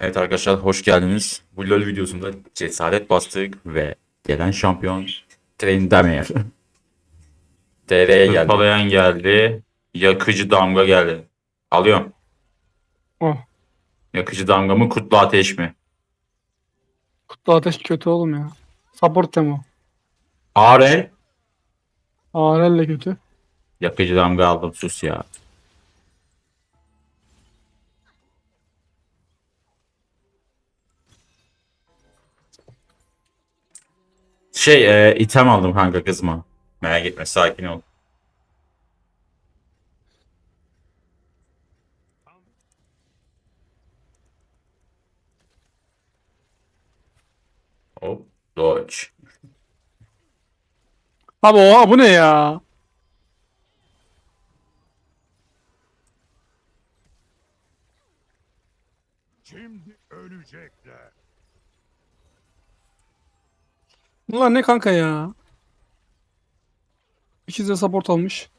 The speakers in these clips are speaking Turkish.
Evet arkadaşlar hoş geldiniz. Bu LoL videosunda cesaret bastık ve gelen şampiyon Tryndamere. TR'ye geldi. Hırpalayan geldi. Yakıcı damga geldi. Alıyorum. Oh. Yakıcı damga mı kutlu ateş mi? Kutlu ateş kötü oğlum ya. Support demo. Arel. ARL kötü. Yakıcı damga aldım sus ya. Şey e, item aldım kanka kızma. Merak etme sakin ol. Hop dodge. Abi oha bu ne ya? Şimdi ölecekler. Bunlar ne kanka ya? İkisi de support almış.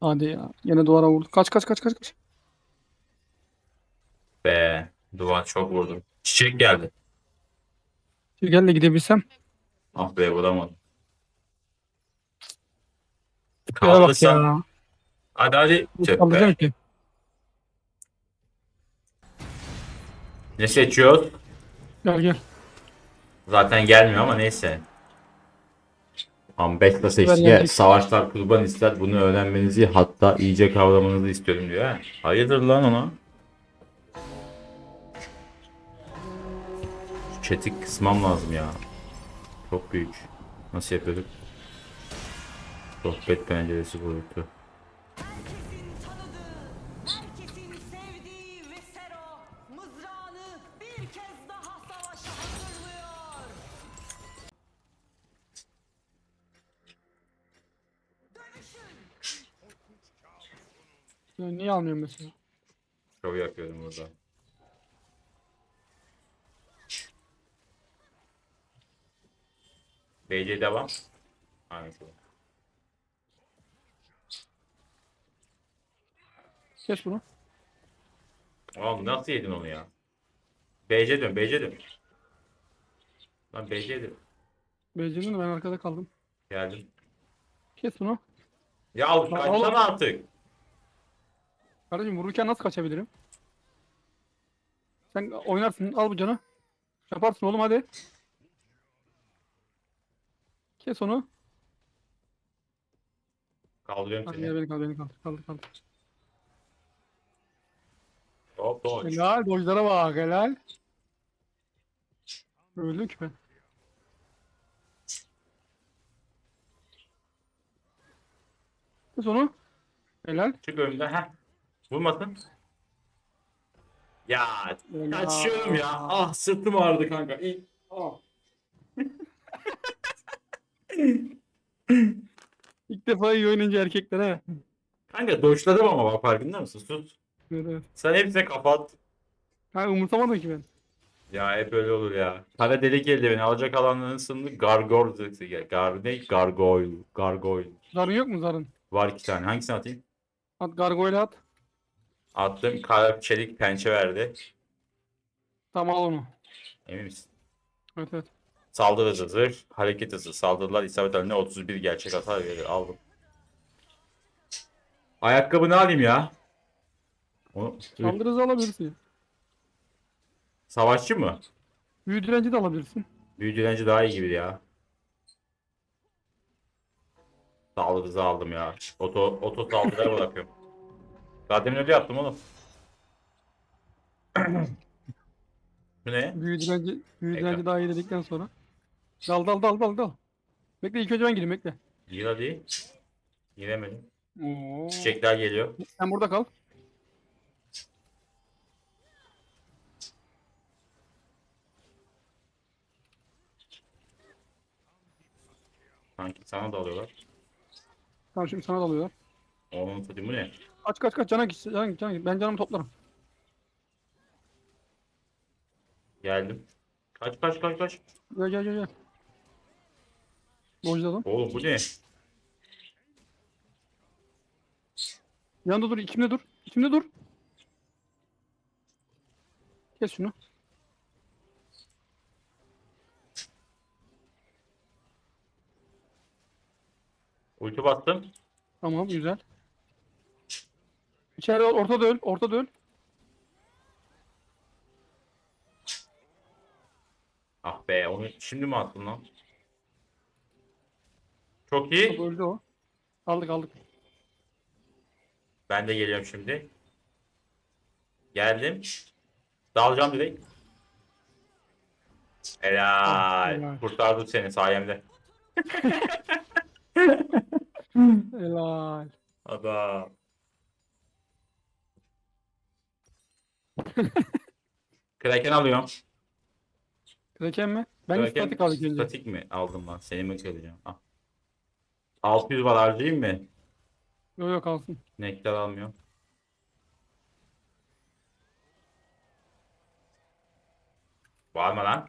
Hadi ya. Yine duvara vurdu. Kaç kaç kaç kaç kaç. Be duvar çok vurdu. Çiçek geldi. Gel de gidebilsem. Ah be vuramadım. Şuraya bak Kaldırsan. ya. Hadi hadi. Tüh be. Alacağım ki. Ne seçiyoruz? Gel gel. Zaten gelmiyor ama neyse. Ambekla seçti. gelecek. Savaşlar kurban ister. Bunu öğrenmenizi hatta iyice kavramanızı istiyorum diyor. ha. Hayırdır lan ona? Şu chat'i kısmam lazım ya. Çok büyük. Nasıl yapıyorduk? Sohbet penceresi boyutu. Almıyorum mesela? Şov yapıyorum burada. BC devam. Hangisi? Kes bunu. Oğlum nasıl yedin onu ya? BC dön, BC dön. Lan BC dön. Becerdim de ben arkada kaldım. Geldim. Kes bunu. Ya al oğlum. kaçsana artık. Kardeşim vururken nasıl kaçabilirim? Sen oynarsın. Al bu canı. Yaparsın oğlum hadi. Kes onu. Kaldırıyorum Hadi seni. beni kaldır beni kaldır. Kaldır kaldır. Hop dodge. Helal. Dojlara bak helal. Öldüm ki ben. Kes onu. Helal. Çık önümden. Heh. Vurmasın. Ya kaçıyorum ya. Ah sırtım ağrıdı kanka. İyi. Ah. İlk defa iyi oynayınca erkeklere. Kanka dodge'ladım ama bak farkında mısın? Sus. Evet, evet. Sen hepsine kapat. Ha umursamadım ki ben. Ya hep öyle olur ya. Kara delik geldi beni. Alacak alanların sınırı gargoyle. Gar ne? Gargoyle. Gargoyle. Zarın yok mu zarın? Var iki tane. Hangisini atayım? At gargoyle at. Attım. Kara çelik pençe verdi. Tamam al onu. Emin misin? Evet evet. Saldırı hızı, zırh, hareket hızı, saldırılar isabet haline 31 gerçek hasar verir. Aldım. Ayakkabı ne alayım ya? O, Saldırı hızı alabilirsin. Savaşçı mı? Büyü direnci de alabilirsin. Büyü direnci daha iyi gibi ya. Saldırı hızı aldım ya. Oto, oto saldırıya bırakıyorum. Daha demin öyle yaptım oğlum. Bu ne? Büyü direnci, büyü Ekran. daha iyi dedikten sonra. Dal dal dal dal dal. Bekle ilk önce ben gireyim bekle. Gir hadi. Giremedim. Oo. Çiçekler geliyor. Sen burada kal. Sanki sana da alıyorlar. Tamam şimdi sana dalıyorlar. Onun satayım bu ne? Kaç kaç kaç cana git cana git cana git. Ben canımı toplarım. Geldim. Kaç kaç kaç kaç. Gel gel gel gel. Dojladım. Oğlum bu ne? Yanında dur, içimde dur. İçimde dur. Kes şunu. Ulti bastım. Tamam güzel. İçeride ortada öl. Ortada öl. Ah be onu şimdi mi attın lan? Çok iyi. Öldü o. Aldık aldık. Ben de geliyorum şimdi. Geldim. Dalacağım direkt. Helal. Helal. Kurtardım seni sayemde. Helal. Adam. Kraken alıyorum. Kraken mi? Ben Kraken- statik aldık önce. Statik mi aldım lan? Seni mi kıracağım? Ah. 600 var harcayayım mı? Yok yok kalsın. Nektar almıyorum. Var mı lan?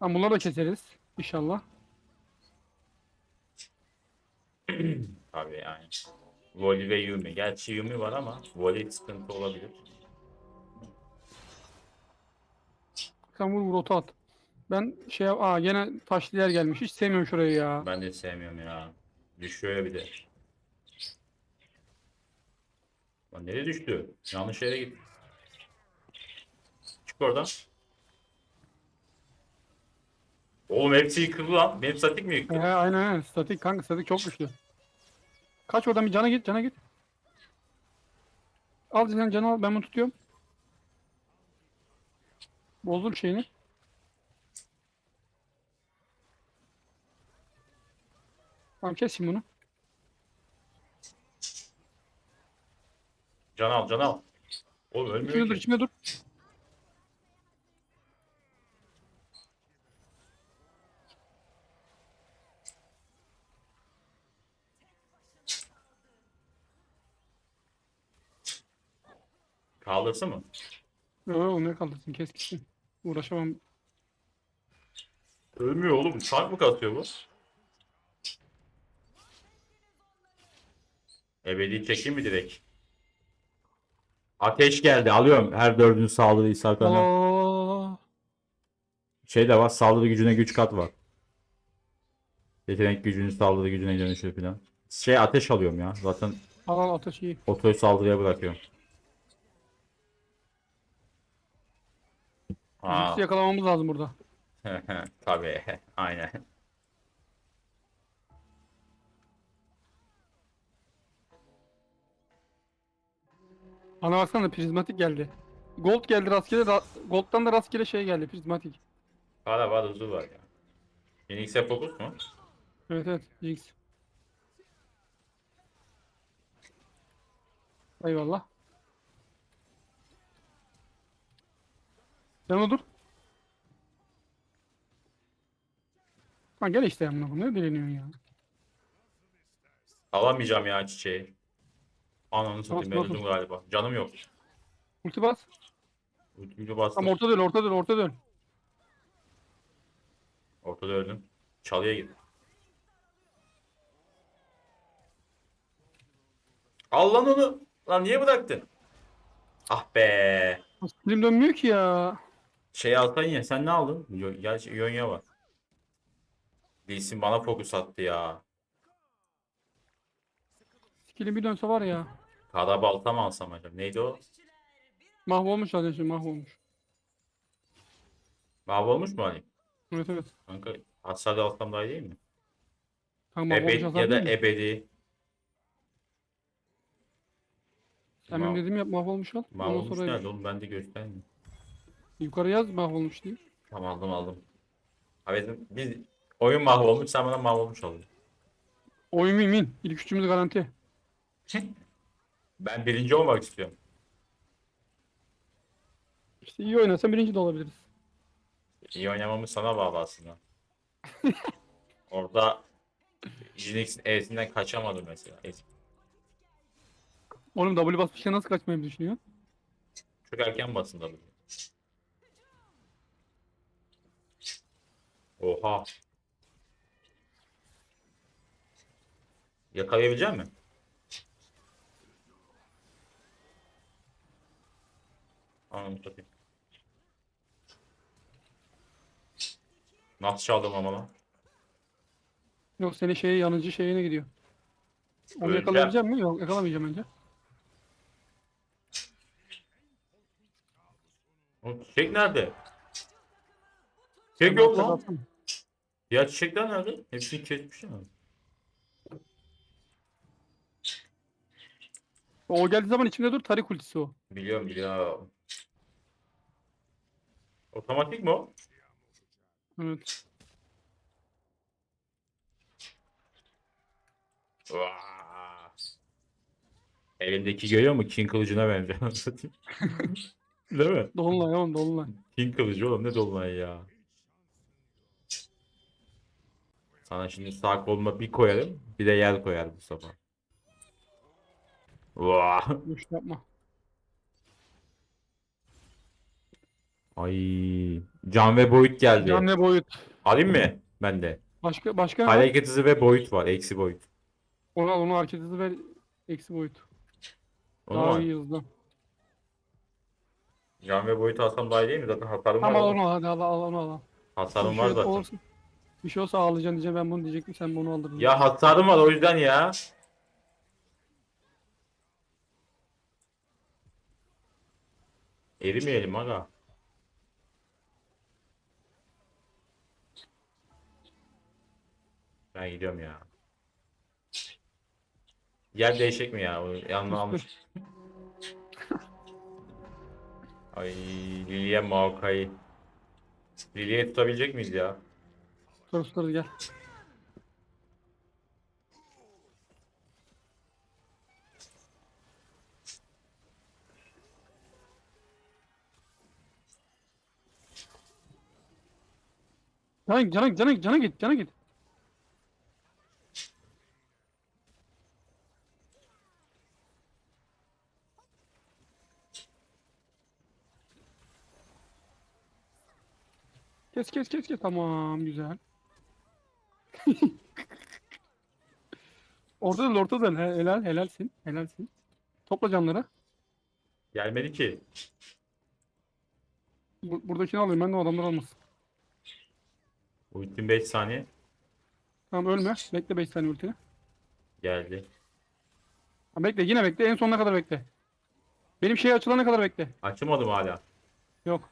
Tamam bunları da keseriz. İnşallah. Tabii yani. Voli ve Yumi. Gerçi Yumi var ama Voli sıkıntı olabilir. Sen vur vur at. Ben şey aa gene taşlı yer gelmiş. Hiç sevmiyorum şurayı ya. Ben de sevmiyorum ya. Düşüyor ya bir de. Lan nereye düştü? Yanlış yere gitti. Çık oradan. Oğlum hepsi yıkıldı lan. Benim statik mi yıktı? He, aynen aynen. Statik kanka statik çok güçlü. Kaç oradan bir cana git cana git. Al sen canı al ben bunu tutuyorum. Bozdur şeyini. Tamam kes şimdi bunu. Can al can al. Oğlum ölmüyor İçinde dur ki. içinde dur. Kaldırsın mı? Yok yok ne kaldırsın kes gitsin. Uğraşamam. Ölmüyor oğlum. Tank mı kasıyor bu? Ebedi çekeyim mi direkt? Ateş geldi. Alıyorum. Her dördüncü saldırı İshak Hanım. Şey de var. Saldırı gücüne güç kat var. Yetenek gücünü saldırı gücüne dönüşüyor falan. Şey ateş alıyorum ya. Zaten al al ateş iyi. otoyu saldırıya bırakıyorum. Aa, Jinx'i yakalamamız lazım burada. tabii. Aynen. Bana baksana prizmatik geldi. Gold geldi rastgele. ra- Gold'dan da rastgele şey geldi prizmatik. Hala var hızı var ya. Phoenix'e fokus mu? Evet evet Jinx. Eyvallah. Sen dur. Ha gel işte amına koyayım. Ne dileniyorsun ya? Alamayacağım ya çiçeği. Ananı satayım ben öldüm galiba. Canım yok. Ulti bas. Ultimi bastım. Tam orta dön, orta dön, orta dön. Ortada öldüm. Çalıya git. Al lan onu. Lan niye bıraktın? Ah be. Dilim dönmüyor ki ya. Şey alsan ya sen ne aldın? Gerçi Ionia var. Bilsin bana fokus attı ya. Skill'im bir dönse var ya. Kara balta mı alsam acaba? Neydi o? Mahvolmuş zaten şimdi mahvolmuş. Mahvolmuş mu Ali? Evet evet. Kanka hasar alsam daha iyi değil mi? Kanka mahvolmuş Ebedi hasar ya da değil mi? ebedi. Benim Mav- dediğimi yap mahvolmuş al. Ondan Mahvolmuş sonra nerede oğlum ben de göstermiyorum. Yukarı yaz mahvolmuş diye. Tamam aldım aldım. Abi biz oyun mahvolmuş sen bana mahvolmuş oldun. Oyun min. İlk üçümüz garanti. Ben birinci olmak istiyorum. İşte iyi oynarsan birinci de olabiliriz. İyi oynamamız sana bağlı aslında. Orada Jinx'in E'sinden kaçamadım mesela. Oğlum W basmışken nasıl kaçmayı düşünüyor? Çok erken basın da Oha. Yakalayabilecek mi? Anladım tabii. Nasıl çaldım ama lan? Yok senin şeyi yanıcı şeyine gidiyor. Onu Öleceğim. yakalayabilecek mi? Yok yakalamayacağım önce. O nerede? Çiçek yok lan. Atsana. Ya çiçekler nerede? Hepsini kesmişler mi? O geldiği zaman içimde dur tarik ultisi o. Biliyorum biliyorum. Otomatik mi o? Evet. Vaa. Elimdeki görüyor musun? King kılıcına benziyor. Değil mi? Dolunay oğlum dolunay. King kılıcı oğlum ne dolunay ya. Sana şimdi sağ koluma bir koyarım. Bir de yer koyar bu sabah. Vaa. Boş yapma. Ay. Can ve boyut geldi. Can ve boyut. Alayım mı? Ben de. Başka başka ne var? Hareket hızı ve boyut var. Eksi boyut. Ona onu hareket hızı ver. Eksi boyut. Onu Daha iyi hızlı. Can ve boyut alsam daha iyi değil mi? Zaten hasarım var. Tamam al oğlum. onu hadi al al onu al. al. Hasarım var zaten. olursa- Bir şey olsa ağlayacaksın diyeceğim ben bunu diyecektim sen bunu aldırdın. Ya hasarım var o yüzden ya. Erimeyelim aga. Ben gidiyorum ya. Yer değişik mi ya? Yanına almış. Ay Lilia Maokai. Lilia'yı tutabilecek miyiz ya? Dur gel. Cana cana cana cana git cana git. Kes kes kes kes tamam güzel. Da he- helal helalsin helalsin. Topla canları. Gelmedi ki. Bu, buradakini alayım ben de o adamlar almasın. Ultim 5 saniye. Tamam ölme. Bekle 5 saniye ultini. Geldi. Ha, bekle yine bekle en sonuna kadar bekle. Benim şey açılana kadar bekle. Açamadım hala. Yok.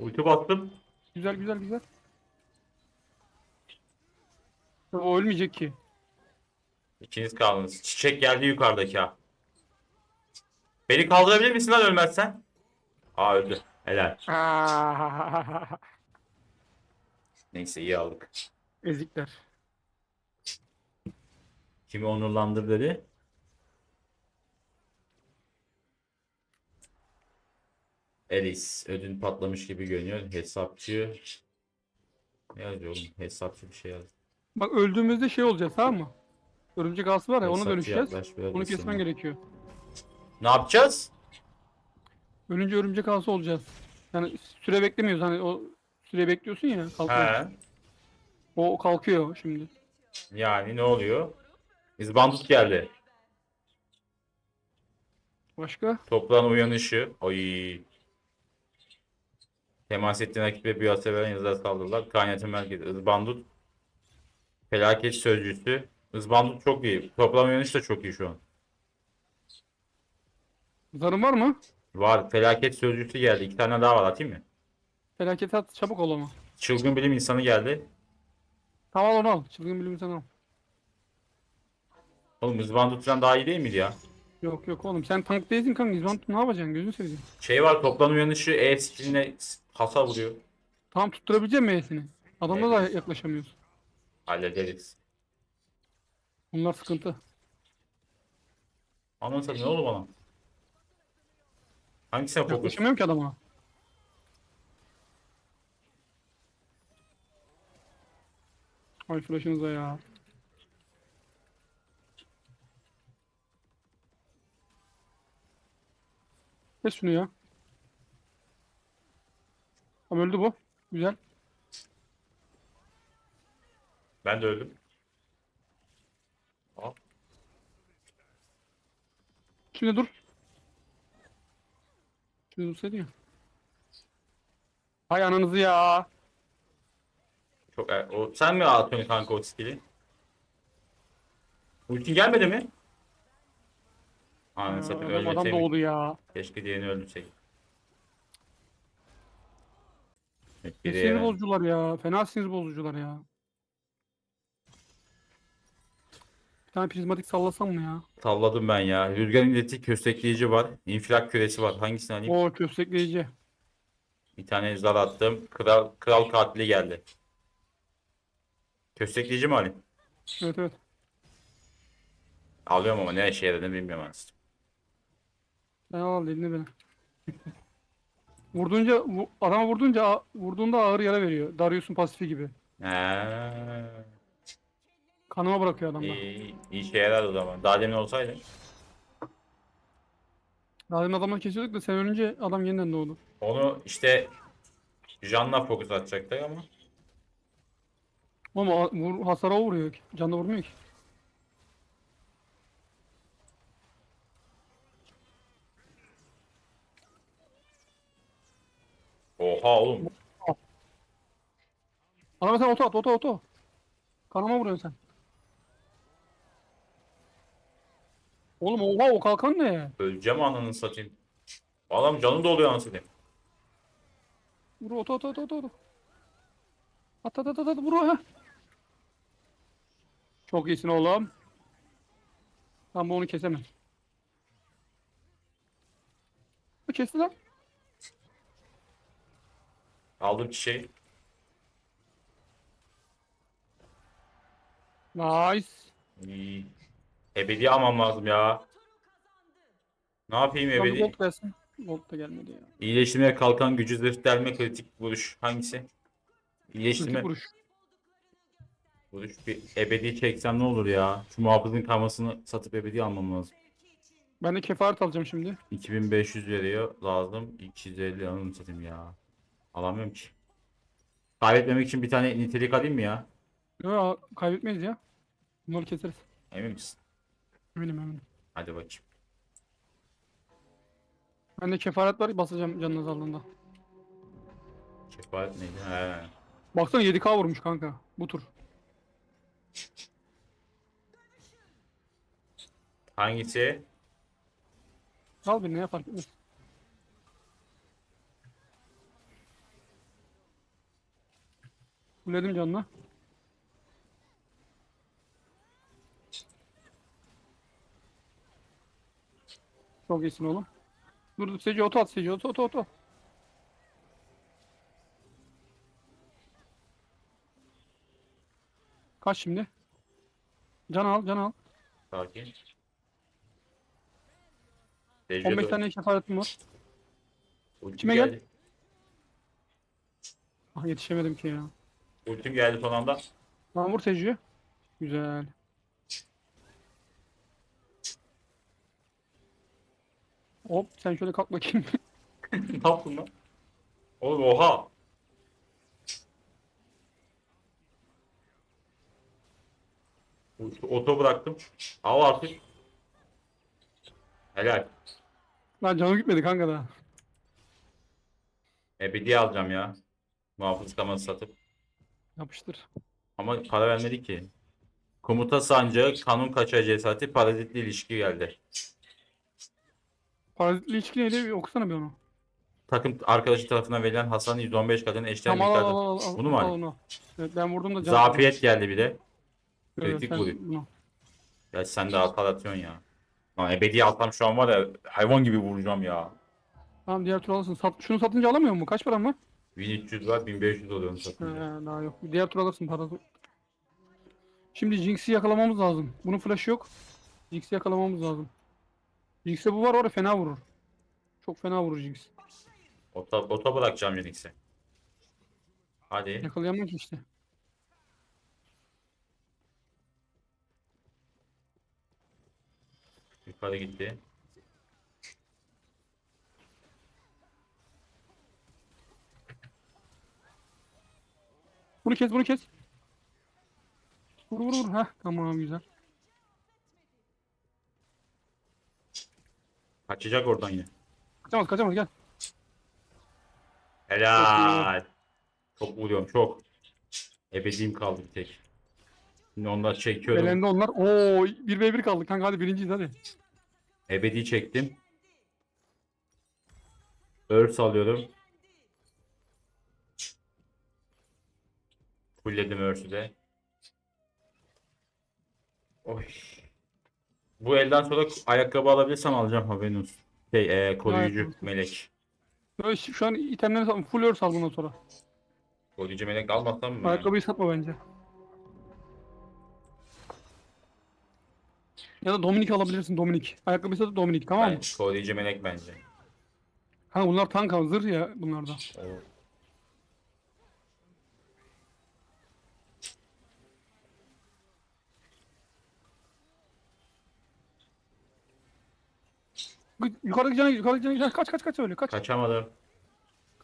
Ulti bastım. Güzel güzel güzel. O ölmeyecek ki. İkiniz kaldınız. Çiçek geldi yukarıdaki ha. Beni kaldırabilir misin lan ölmezsen? Aa öldü. Helal. Neyse iyi aldık. Ezikler. Kimi onurlandır dedi. Elis. Ödün patlamış gibi görünüyor. Hesapçı. Ne yazıyor oğlum? Hesapçı bir şey yaz. Bak öldüğümüzde şey olacağız tamam mı? Örümcek ağası var ya ona Hesapçı dönüşeceğiz. yaklaş biraz Onu kesmen senin. gerekiyor. Ne yapacağız? Ölünce örümcek ağası olacağız. Yani süre beklemiyoruz hani o süre bekliyorsun ya kalkıyor. He. O kalkıyor şimdi. Yani ne oluyor? İzbandut geldi. Başka? Toprağın uyanışı. Oy. Temas ettiğin rakibe bir hata veren yazılar saldırılar. Kainatın merkezi. Izbandut. Felaket sözcüsü. Izbandut çok iyi. Toprağın uyanışı da çok iyi şu an. Zarın var mı? Var. Felaket sözcüsü geldi. İki tane daha var atayım mı? Felaket at çabuk ol ama. Çılgın bilim insanı geldi. Tamam onu al. Çılgın bilim sen al. Oğlum Izbandut'tan daha iyi değil miydi ya? Yok yok oğlum sen tank değilsin kanka. İzban ne yapacaksın gözünü seveyim. Şey var. Toprağın uyanışı E skilline hasar vuruyor. Tamam tutturabilecek misin M'sini? Adamla da yaklaşamıyoruz. Hallederiz. Bunlar sıkıntı. Anladın sen ne oldu bana? Hangisine fokus? Yaklaşamıyorum ki adama. Ay flash'ınıza ya. Kes şunu ya. Tamam öldü bu. Güzel. Ben de öldüm. Hop. Şimdi dur. Şimdi dursaydı ya. Hay ananızı ya. Çok er- o sen mi atıyorsun kanka o skill'i? Ultin gelmedi mi? Ananı satayım Adam, adam doğdu ya. Keşke diğerini öldürsek. Evet, Ne biri sinir hemen- bozucular ya. Fena sinir bozucular ya. Bir tane prizmatik sallasam mı ya? Salladım ben ya. Rüzgar illeti köstekleyici var. İnfilak küresi var. Hangisini alayım? O köstekleyici. Bir tane zar attım. Kral, kral katili geldi. Köstekleyici mi alayım? Evet evet. Alıyorum ama ne işe yaradığını bilmiyorum aslında. Sen al elini beni. Vurduğunca, vu- adama vurduğunca a- vurduğunda ağır yara veriyor. Darius'un pasifi gibi. Eee, Kanıma bırakıyor adamda. iyi, iyi işe yarar o zaman. Daha demin olsaydı. Daha demin adamları kesiyorduk da sen ölünce adam yeniden doğdu. Onu işte Jan'la fokus atacaklar ama. Ama a- vur, hasara o vuruyor ki. Canla vurmuyor ki. Oha oğlum. Adama sen oto at oto oto. Kanıma vuruyorsun sen. Oğlum oha o kalkan ne? Öleceğim ananı satayım. Adam canı doluyor anasını satayım. Vur oto oto oto oto. At at at at at vur ha. Çok iyisin oğlum. Ben bu onu kesemem. Bu kesti lan. Aldım çiçeği. Nice. İyi. Ebedi almam lazım ya. Ne yapayım Ebedi. ebedi? Gold gelsin. Gold da gelmedi ya. İyileştirmeye kalkan gücü zırh delme kritik vuruş. Hangisi? Kritik İyileştirme vuruş. vuruş. Bir ebedi çeksem ne olur ya? Şu muhafızın kamasını satıp ebedi almam lazım. Ben de kefaret alacağım şimdi. 2500 veriyor lazım. 250 anını satayım ya. Alamıyorum ki. Kaybetmemek için bir tane nitelik alayım mı ya? Yok kaybetmeyiz ya. Bunları keseriz. Emin misin? Eminim eminim. Hadi bakayım. Ben de kefaret var basacağım canın azaldığında. Kefaret neydi? He. Baksana 7k vurmuş kanka bu tur. Hangisi? Al bir neye fark etmez. Fulledim canına. Çok iyisin oğlum. Dur dur Seci oto at Seci oto oto oto. Kaç şimdi? Can al can al. Sakin. 15 tane kefaretim var. Ultim Kime gel? Ah yetişemedim ki ya. Ultim geldi son anda. Tamam vur. Güzel. Hop sen şöyle kalk bakayım. ne yaptın lan? Oğlum oha. Oto bıraktım. Al artık. Helal. Lan canım gitmedi kanka da. Ebedi alacağım ya. Muhafız kaması satıp. Yapıştır. Ama para vermedi ki. Komuta sancağı, kanun kaçağı cesareti, parazitli ilişki geldi. Parazitli ilişki neydi? Okusana bir onu. Takım arkadaşı tarafından verilen hasarın 115 katının eşdeğer Tamam al al miktarda. al. al, al. Bunu mu Al alayım? onu. Evet ben vurdum da can. Zafiyet geldi bir de. Evet, kritik sen vuruyor. bunu. Ya sen de hata atıyorsun ya. Lan ebedi alsam şu an var ya hayvan gibi vuracağım ya. Tamam diğer tur alırsın. Sat, şunu satınca alamıyor mu? Kaç param var? 1300 var 1500 oluyor onu satınca. daha yok. Diğer tur alırsın parası. Şimdi Jinx'i yakalamamız lazım. Bunun flash'ı yok. Jinx'i yakalamamız lazım. Jinx'e bu var orada fena vurur. Çok fena vurur Jinx. Ota, ota bırakacağım Unix'i. Hadi. Yakalayamam ki işte. Yukarı gitti. Bunu kes bunu kes. Vur vur vur. Heh tamam güzel. Kaçacak oradan yine. Kaçamaz kaçamaz gel. Helal. Çok vuruyorum çok. Ebediğim kaldı bir tek. Şimdi onlar çekiyorum. Elendi onlar. Oo 1v1 kaldı kanka hadi birinciyiz hadi. Ebedi çektim. Örf salıyorum. Fullledim örsü de. Oy. Bu elden sonra ayakkabı alabilirsem alacağım haberin olsun. Şey, e, koruyucu Ayakkabı. melek. Böyle şu şu an itemlerini satma. Full örs al bundan sonra. Koruyucu melek almasam mı? ya? Ayakkabıyı satma bence. Ya da Dominik alabilirsin Dominik. Ayakkabıyı satıp Dominik tamam mı? Ben, koruyucu melek bence. Kanka bunlar tank zırh ya bunlarda. O- Yukarıdaki cana yukarıdaki cana kaç kaç kaç öyle kaç. Kaçamadım.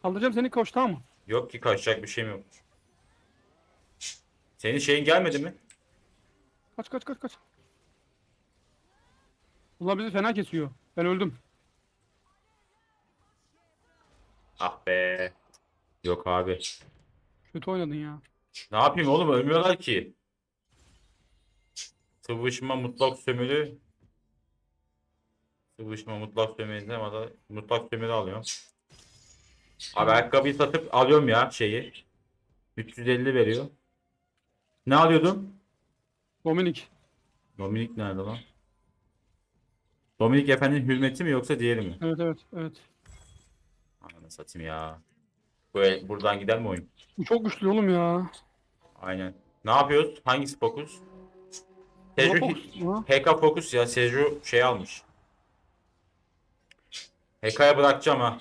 Kaldıracağım seni koş tamam mı? Yok ki kaçacak bir şeyim yok. Senin şeyin gelmedi mi? Kaç kaç kaç kaç. Bunlar bizi fena kesiyor. Ben öldüm. Ah be. Yok abi. Kötü oynadın ya. Ne yapayım oğlum ölmüyorlar ki. Sıvışma mutlak sömürü. Sıvışma mutlak sömürü ama mutlak sömürü alıyorum. Abi ayakkabıyı satıp alıyorum ya şeyi. 350 veriyor. Ne alıyordum? Dominik. Dominik nerede lan? Dominik efendinin hürmeti mi yoksa diğeri mi? Evet evet evet. Ananı satayım ya. Böyle buradan gider mi oyun? Bu çok güçlü oğlum ya. Aynen. Ne yapıyoruz? Hangisi fokus? Seju Fokus mu? HK fokus ya. Seju şey almış. HK'ya bırakacağım ha.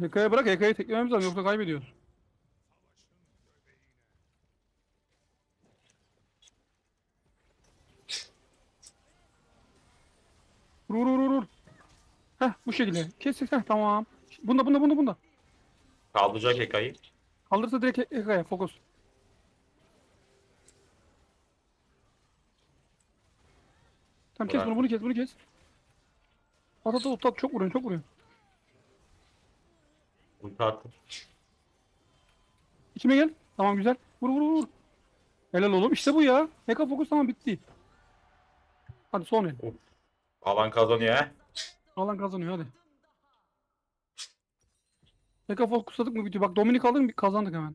Hekaya bırak Hekaya'yı teklememiz lazım yoksa kaybediyoruz. Vur vur vur vur. Heh bu şekilde. Kes kes heh tamam. Bunda bunda bunda bunda. Kaldıracak HK'yı. Kaldırsa direkt He- Hekaya fokus. Tamam kes Bırak. bunu bunu kes bunu kes. At at at at çok vuruyorsun çok vuruyorsun. Ulti attım. İçime gel. Tamam güzel. Vur vur vur. Helal oğlum işte bu ya. Heka fokus tamam bitti. Hadi son el. Alan kazanıyor he. Alan kazanıyor hadi. Heka fokusladık mı bitiyor. Bak Dominik aldık mı kazandık hemen.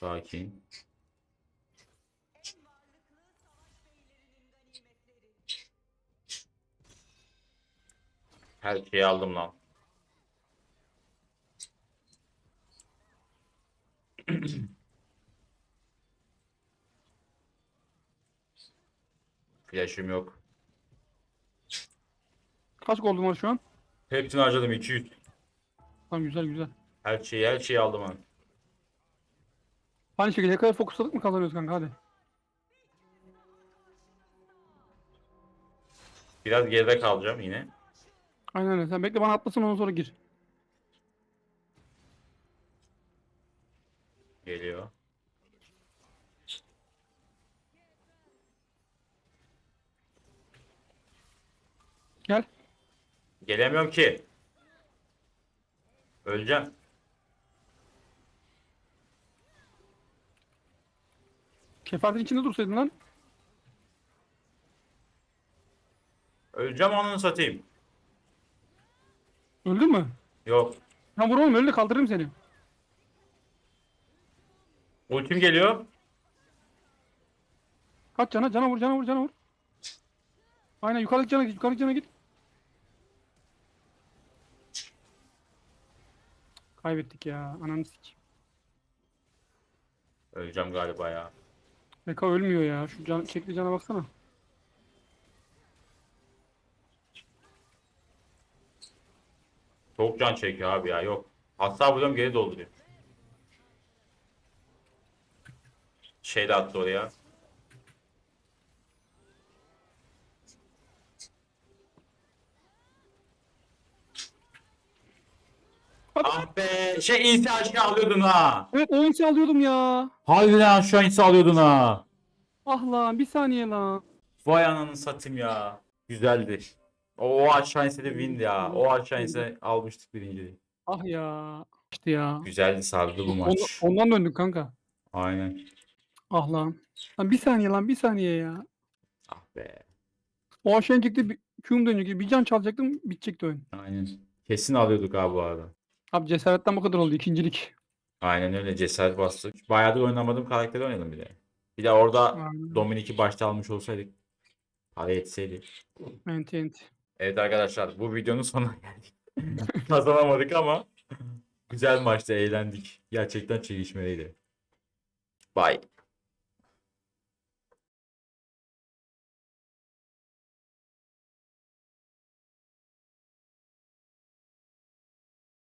Sakin. Her şeyi aldım lan. Flash'ım yok. Kaç goldun var şu an? Hepsini harcadım 200. Tamam güzel güzel. Her şeyi her şeyi aldım ben. Aynı şekilde Heka'ya fokusladık mı kazanıyoruz kanka hadi. Biraz geride kalacağım yine. Aynen öyle. Sen bekle bana atlasın ondan sonra gir. Geliyor. Gel. Gelemiyorum ki. Öleceğim. Kefaretin içinde dursaydın lan. Öleceğim onu satayım. Öldün mü? Yok. Lan vur oğlum öldü kaldırırım seni. Ultim geliyor. Kaç cana cana vur cana vur cana vur. Aynen yukarıdaki cana git yukarıdaki cana git. Kaybettik ya ananı sik. Öleceğim galiba ya. Beka ölmüyor ya. Şu can, çekli cana baksana. Çok can çekiyor abi ya yok. Hatta vuruyorum geri dolduruyor. Şey de attı oraya. Ah be şey insi aşağı alıyordun ha. Evet o insi alıyordum ya. Harbiden aşağı insi alıyordun ha. Ah lan bir saniye lan. Vay ananı satayım ya. Güzeldi. O aşağı inse de win ya. O aşağı inse almıştık birinciliği. Ah ya. İşte ya. Güzeldi sardı bu maç. ondan döndük kanka. Aynen. Ah lan. Lan bir saniye lan bir saniye ya. Ah be. O aşağı çıktı bir Q'um dönecek. Bir can çalacaktım bitecekti oyun. Aynen. Kesin alıyorduk abi bu arada. Abi cesaretten bu kadar oldu ikincilik. Aynen öyle cesaret bastık. Bayağıdır oynamadığım karakteri oynadım bir de. Bir de orada. Dominik'i başta almış olsaydık. Para yetseydi. Enti enti. Evet arkadaşlar bu videonun sonuna geldik. Kazanamadık ama güzel maçtı eğlendik. Gerçekten çekişmeliydi. Bye.